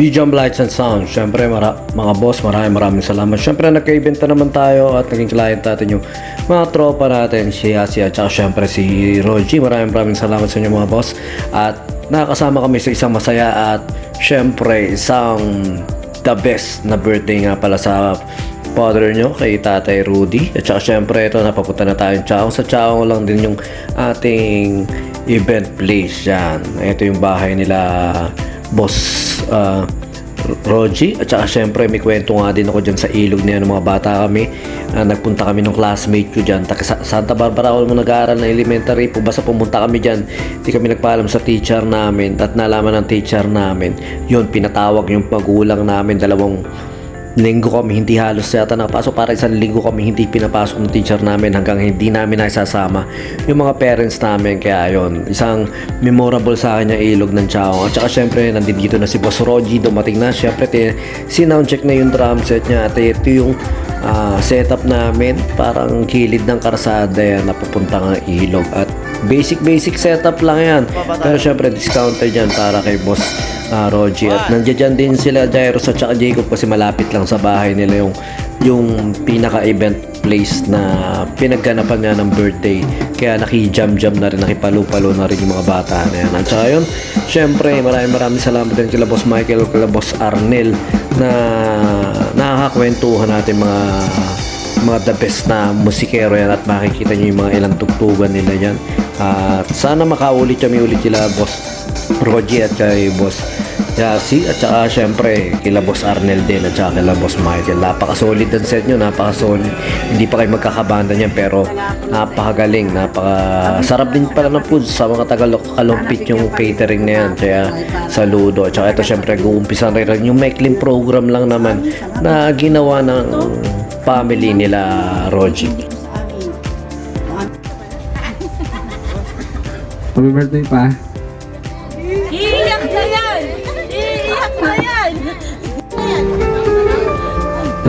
BJM Lights and Sound. Siyempre, mara- mga boss, maraming maraming salamat. Siyempre, nagka-event na naman tayo at naging client natin yung mga tropa natin, si Yasi at siyempre si Roji. Maraming maraming salamat sa inyo mga boss. At nakakasama kami sa isang masaya at siyempre isang the best na birthday nga pala sa father nyo kay Tatay Rudy. At saka syempre ito napapunta na tayong Chaong. Sa Chaong lang din yung ating event place yan. Ito yung bahay nila Boss uh, Roji. At saka syempre may kwento nga din ako dyan sa ilog na yan ng mga bata kami. Ah, nagpunta kami ng classmate ko dyan. Taga Sa- Santa Barbara ako nung nag-aaral ng elementary po. Basta pumunta kami dyan. Hindi kami nagpaalam sa teacher namin. At nalaman ng teacher namin. Yun, pinatawag yung magulang namin. Dalawang linggo kami hindi halos yata nakapasok. Para isang linggo kami hindi pinapasok ng teacher namin hanggang hindi namin naisasama yung mga parents namin. Kaya yon isang memorable sa akin yung ilog ng Chao. At saka syempre nandito na si Boss Roji dumating na. Syempre te, sinoundcheck na yung drum set niya. At ito yung ah, setup namin parang kilid ng karsada yan na papuntang ilog. At basic basic setup lang yan. Pero syempre discounter dyan para kay Boss ah, Roji at nandiyan din sila Jairus at saka Jacob kasi malapit lang sa bahay nila yung yung pinaka-event place na pinagganapan nga ng birthday. Kaya naki-jam-jam na rin nakipalo-palo na rin yung mga bata na yan. At saka yun syempre maraming maraming salamat din kila Boss Michael kila Boss Arnel na nakakakwentuhan natin mga mga the best na musikero yan at makikita nyo yung mga ilang tugtugan nila yan. At sana makaulit kami ulit sila boss Roger at kay boss Yasi at saka syempre kila boss Arnel din at saka kila boss Michael napaka-solid ang set nyo napaka-solid hindi pa kayo magkakabanda niyan pero napakagaling napaka-sarap din pala ng food sa mga taga-kalumpit yung catering na yan kaya saludo at saka ito syempre guumpisan rin yung Mecklin program lang naman na ginawa ng family nila Roji. Happy birthday pa.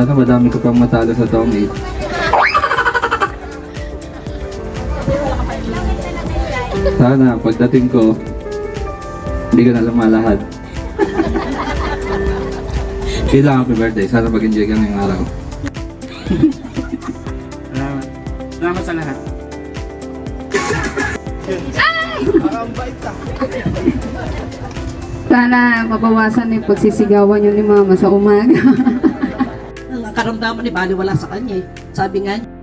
Sana madami ko pang matalo sa 8. Sana pagdating ko, hindi ka na lumalahad. Kailangan happy birthday. Sana mag-enjoy ka ngayong araw. Salamat. Salamat sa lahat. Sana mabawasan yung pagsisigawan yun ni mama sa umaga. karamdaman ni baliwala sa kanya eh. Sabi nga niya,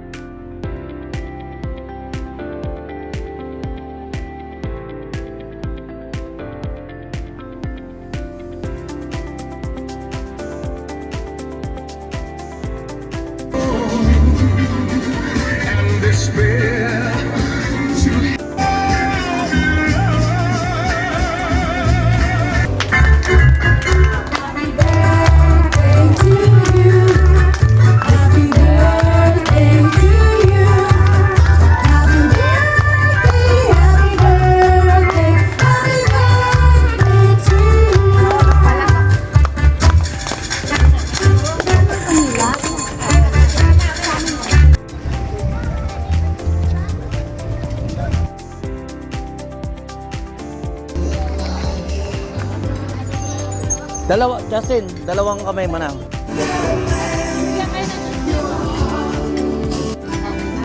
Dalawa, Justin, dalawang kamay mo na.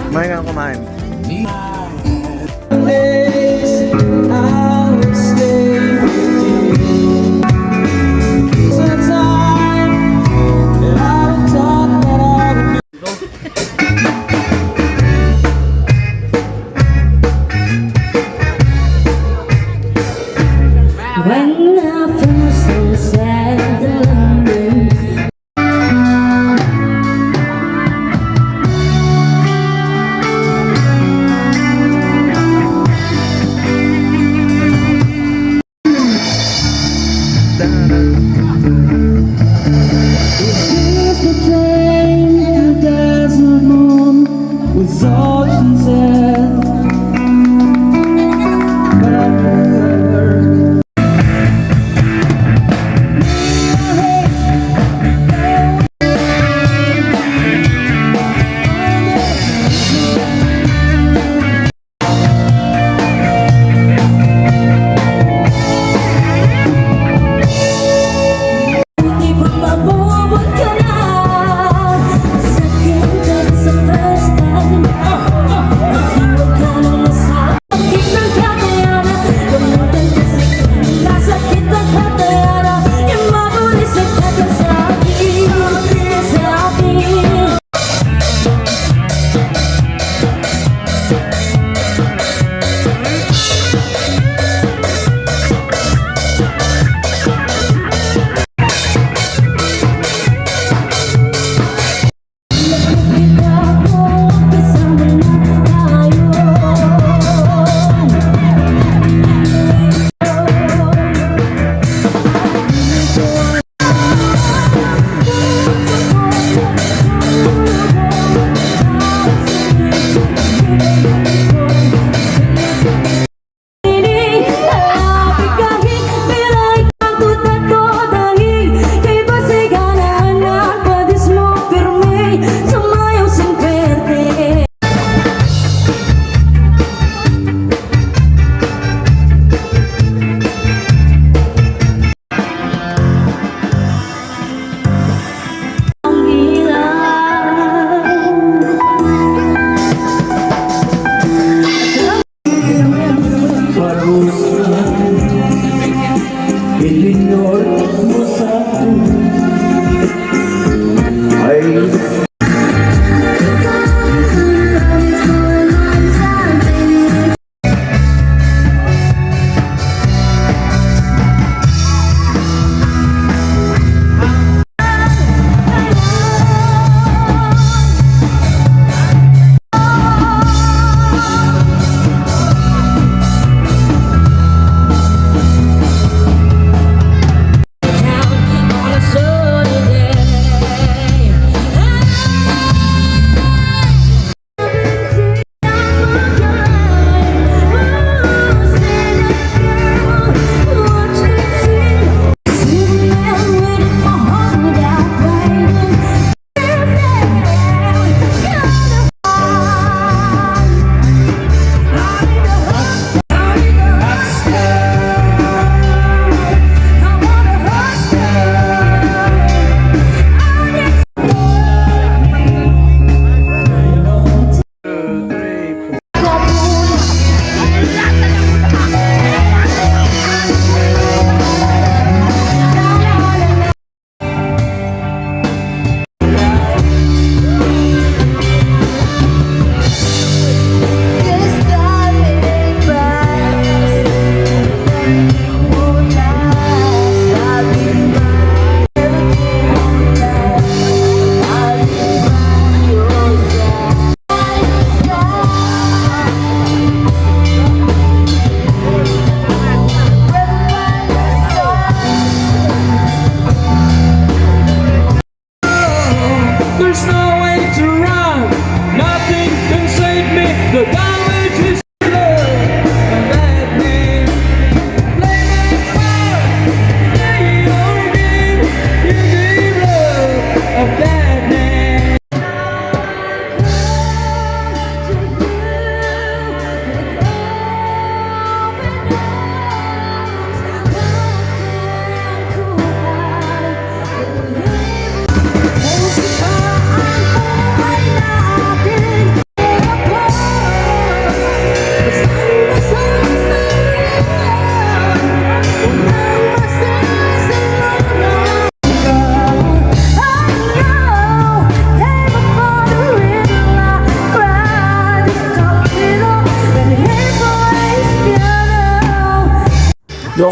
Kumain ka kumain. When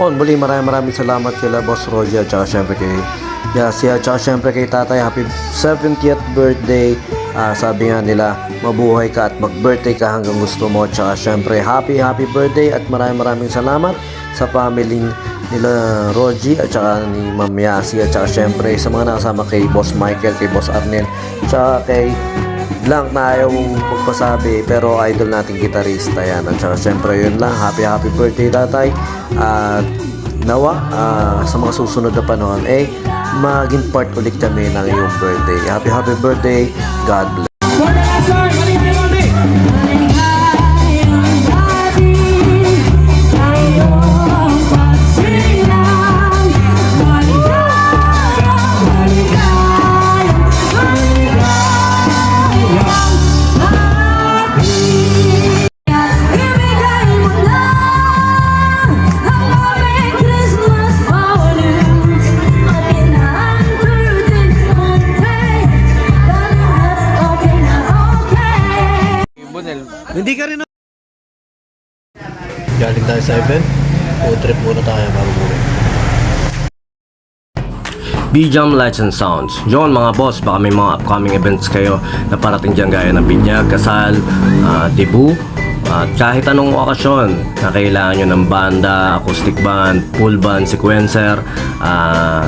Yun, muli maraming maraming salamat kila Boss Roger at saka syempre kay Yasi at saka syempre kay Tatay. Happy 70th birthday. Ah, sabi nga nila mabuhay ka at mag-birthday ka hanggang gusto mo. At saka syempre happy happy birthday at maraming maraming salamat sa family nila Rogie at saka ni Ma'am Yasi. At saka syempre sa mga nakasama kay Boss Michael, kay Boss Arnel at saka kay blank na ayaw magpasabi pero idol nating gitarista yan. At saka syempre yun lang. Happy happy birthday tatay. At nawa ah, sa mga susunod na panahon eh maging part ulit kami ng iyong birthday. Happy happy birthday. God bless galing tayo sa event. Food trip muna tayo bago umuwi Bijam Lights and Sounds. Yon mga boss, baka may mga upcoming events kayo na parating dyan gaya ng binyag, kasal, ah, debut, at kahit anong okasyon na kailangan nyo ng banda, acoustic band, full band, sequencer, ah,